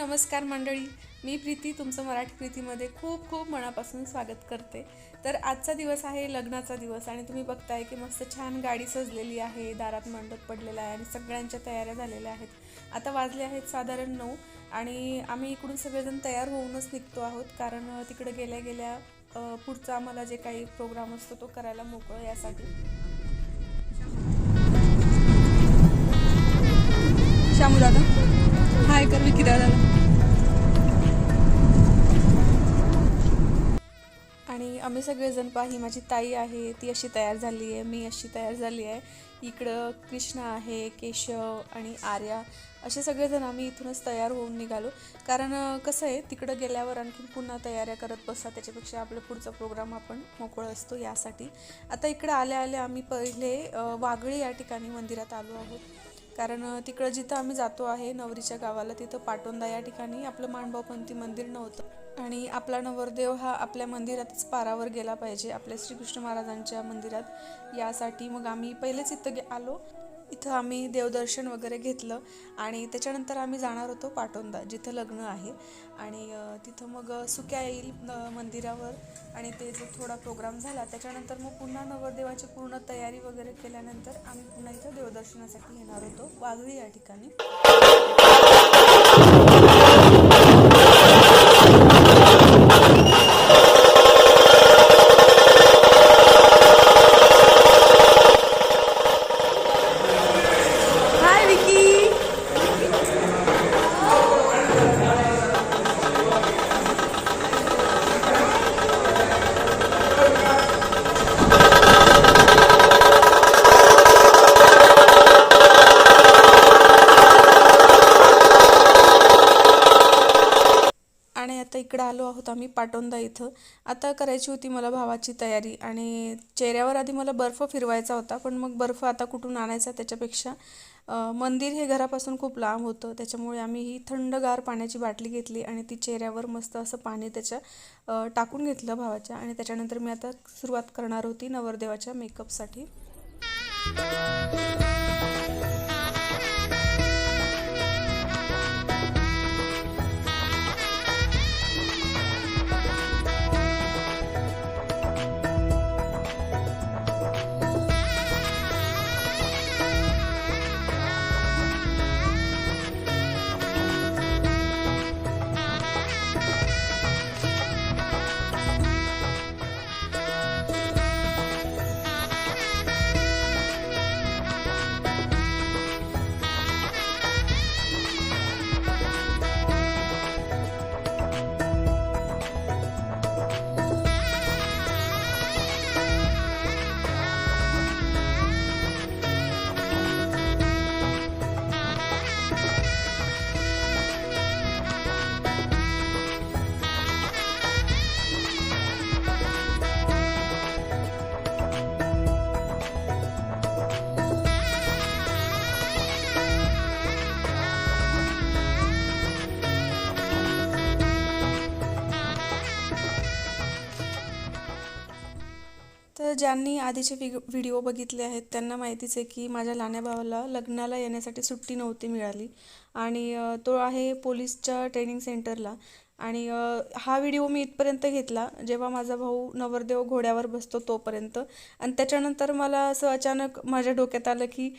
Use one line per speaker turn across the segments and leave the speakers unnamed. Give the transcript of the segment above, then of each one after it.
नमस्कार मंडळी. मी प्रीती तुमचं मराठी प्रीतीमध्ये खूप खूप मनापासून स्वागत करते. तर आजचा दिवस आहे लग्नाचा दिवस आणि तुम्ही बघताय की मस्त छान गाडी सजलेली आहे दारात मंडप पडलेला आहे आणि सगळ्यांच्या तयाऱ्या झालेल्या आहेत. आता वाजले आहेत साधारण नऊ आणि आम्ही इकडून सगळेजण तयार होऊनच निघतो आहोत कारण तिकडे गेल्या गेल्या पुढचा आम्हाला जे काही प्रोग्राम असतो तो करायला मोकळं यासाठी.
शामू दादा? हाय कर विकी
आणि आम्ही सगळेजण पाही माझी ताई आहे ती अशी तयार झाली आहे मी अशी तयार झाली आहे. इकडं कृष्णा आहे केशव आणि आर्या असे सगळेजण आम्ही इथूनच तयार होऊन निघालो. कारण कसं आहे तिकडं गेल्यावर आणखी पुन्हा तयाऱ्या करत बसा त्याच्यापेक्षा आपला पुढचा प्रोग्राम आपण मोकळं असतो यासाठी. आता इकडं आल्या आल्या आम्ही पहिले वागळी या ठिकाणी मंदिरात आलो आहोत. कारण तिकडं जिथं आम्ही जातो आहे नवरीच्या गावाला तिथं पाटोंदा या ठिकाणी आपलं माणबावपंथी मंदिर नव्हतं. आणि आपला नवरदेव हा आपल्या मंदिरातच पारावर गेला पाहिजे आपल्या श्रीकृष्ण महाराजांच्या मंदिरात. यासाठी मग आम्ही पहिलेच इथं गे आलो. इथं आम्ही देवदर्शन वगैरे घेतलं आणि त्याच्यानंतर आम्ही जाणार होतो पाटोंदा जिथं लग्न आहे. आणि तिथं मग सुक्या येईल मंदिरावर आणि ते जो थोडा प्रोग्राम झाला त्याच्यानंतर मग पुन्हा नवरदेवाची पूर्ण तयारी वगैरे केल्यानंतर आम्ही पुन्हा इथं देवदर्शनासाठी येणार होतो. वाघळी या ठिकाणी. आणि आता इकडं आलो आहोत आम्ही पाटोंदा इथं. आता करायची होती मला भावाची तयारी आणि चेहऱ्यावर आधी मला बर्फ फिरवायचा होता पण मग बर्फ आता कुठून आणायचा त्याच्यापेक्षा मंदिर हे घरापासून खूप लांब होतं त्याच्यामुळे आम्ही ही थंडगार पाण्याची बाटली घेतली आणि ती चेहऱ्यावर मस्त असं पाणी त्याच्या टाकून घेतलं भावाच्या आणि त्याच्यानंतर मी आता सुरुवात करणार होती नवरदेवाच्या मेकअपसाठी. तर ज्यांनी आधीचे व्हि व्हिडिओ बघितले आहेत त्यांना माहितीच आहे की माझ्या लहान्या भावाला लग्नाला येण्यासाठी सुट्टी नव्हती मिळाली. आणि तो आहे पोलीसच्या ट्रेनिंग सेंटरला आणि हा व्हिडिओ मी इथपर्यंत घेतला. जेव्हा माझा भाऊ नवरदेव घोड्यावर बसतो तोपर्यंत. आणि त्याच्यानंतर मला असं अचानक माझ्या डोक्यात आलं की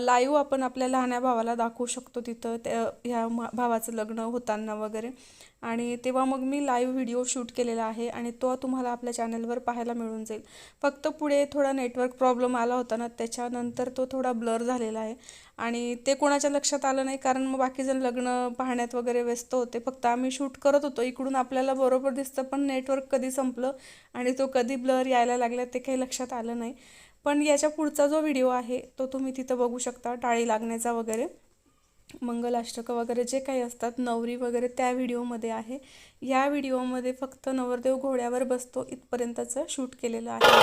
लाईव्ह आपण आपल्या लहान्या भावाला दाखवू शकतो तिथं त्या ह्या भावाचं लग्न होताना वगैरे. आणि तेव्हा मग मी लाईव्ह व्हिडिओ शूट केलेला आहे आणि तो तुम्हाला आपल्या चॅनलवर पाहायला मिळून जाईल. फक्त पुढे थोडा नेटवर्क प्रॉब्लेम आला होता ना त्याच्यानंतर तो थोडा ब्लर झालेला आहे. आणि ते कोणाच्या लक्षात आलं नाही कारण मग बाकीजण लग्न पाहण्यात वगैरे व्यस्त होते. फक्त आम्ही शूट करत होतो इकडून आपल्याला बरोबर दिसतं पण नेटवर्क कधी संपलं आणि तो कधी ब्लर यायला लागला ते काही लक्षात आलं नाही. पण याच्या पुढचा जो व्हिडिओ आहे तो तुम्ही तिथं बघू शकता टाळी लागण्याचा वगैरे. मंगलाष्टकं वगैरे जे काही असतात नवरी वगैरे त्या व्हिडिओमध्ये आहे. या व्हिडिओमध्ये फक्त नवरदेव घोड्यावर बसतो इथपर्यंतचं शूट केलेलं आहे.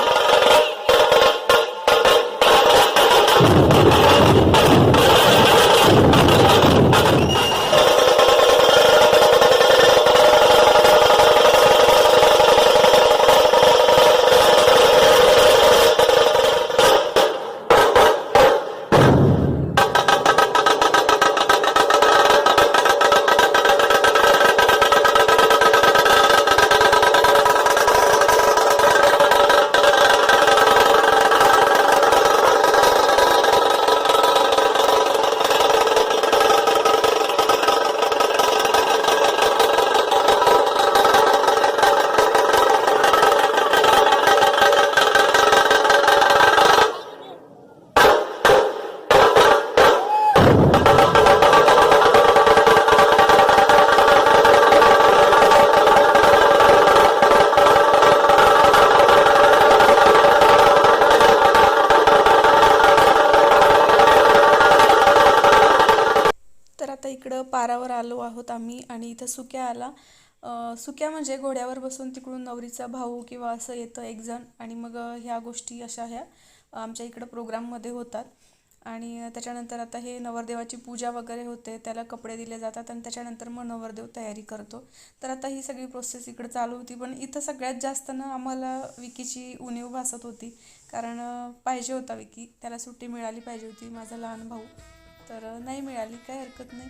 पारावर आलो आहोत आम्ही आणि इथं सुक्या आला. सुक्या म्हणजे घोड्यावर बसून तिकडून नवरीचा भाऊ किंवा असं येतं एकजण आणि मग ह्या गोष्टी अशा ह्या आमच्या इकडं प्रोग्राममध्ये होतात. आणि त्याच्यानंतर आता हे नवरदेवाची पूजा वगैरे होते त्याला कपडे दिले जातात आणि त्याच्यानंतर मग नवरदेव तयारी करतो. तर आता ही सगळी प्रोसेस इकडं चालू होती पण इथं सगळ्यात जास्त ना आम्हाला विकीची उणीव भासत होती. कारण पाहिजे होता विकी त्याला सुट्टी मिळाली पाहिजे होती माझा लहान भाऊ. तर नाही मिळाली काही हरकत नाही.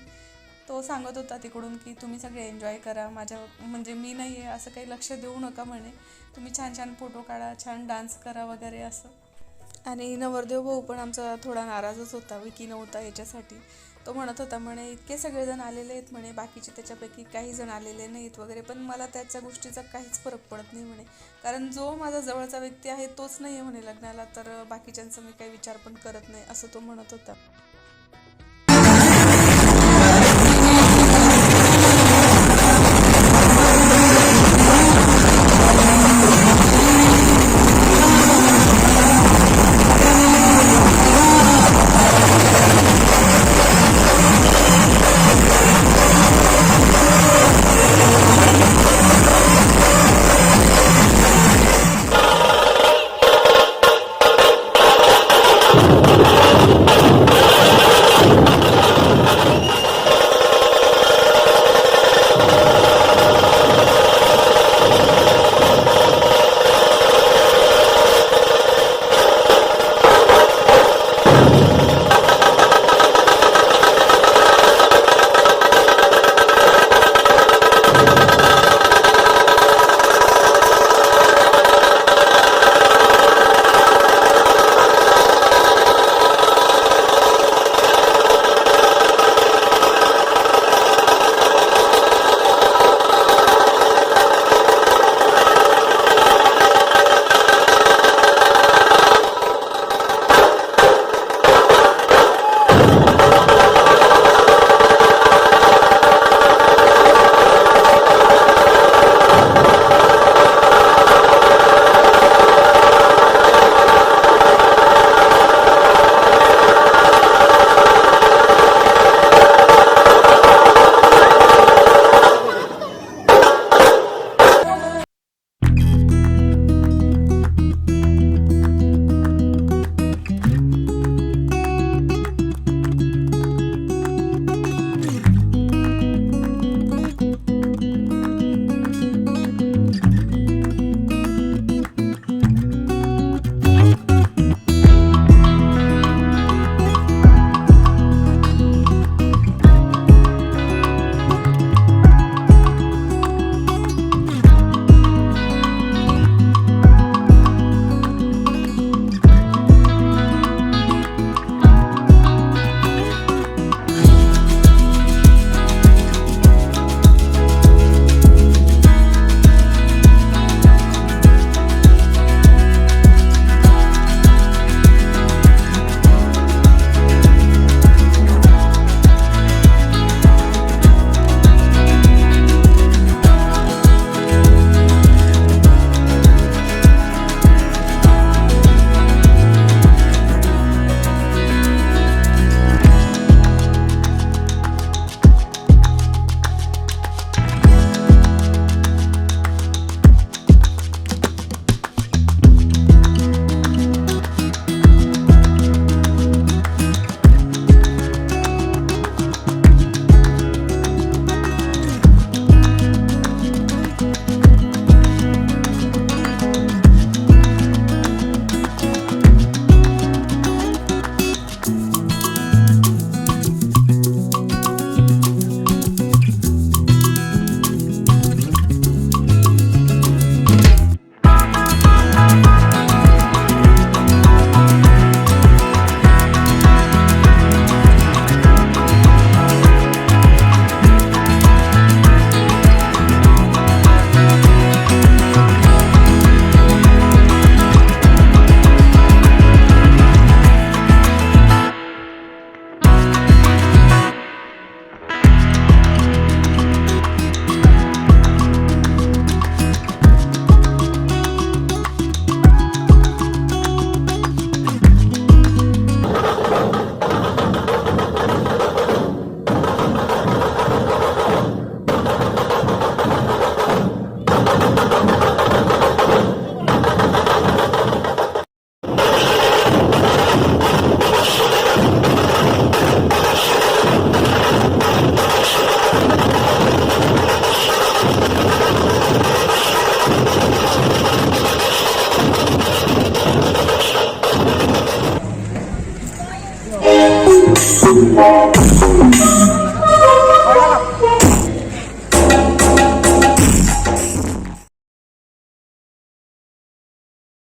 तो सांगत होता तिकडून की तुम्ही सगळे एन्जॉय करा. माझ्या म्हणजे मी नाही आहे असं काही लक्ष देऊ नका म्हणे. तुम्ही छान छान फोटो काढा छान डान्स करा वगैरे असं. आणि नवरदेव भाऊ पण आमचा थोडा नाराजच होता विकी नव्हता याच्यासाठी. तो म्हणत होता म्हणे इतके सगळेजण आलेले आहेत म्हणे बाकीचे त्याच्यापैकी काही जण आलेले नाहीत वगैरे पण मला त्याच्या गोष्टीचा काहीच फरक पडत नाही म्हणे. कारण जो माझा जवळचा व्यक्ती आहे तोच नाही आहे म्हणे लग्नाला तर बाकीच्यांचा मी काही विचार पण करत नाही असं तो म्हणत होता.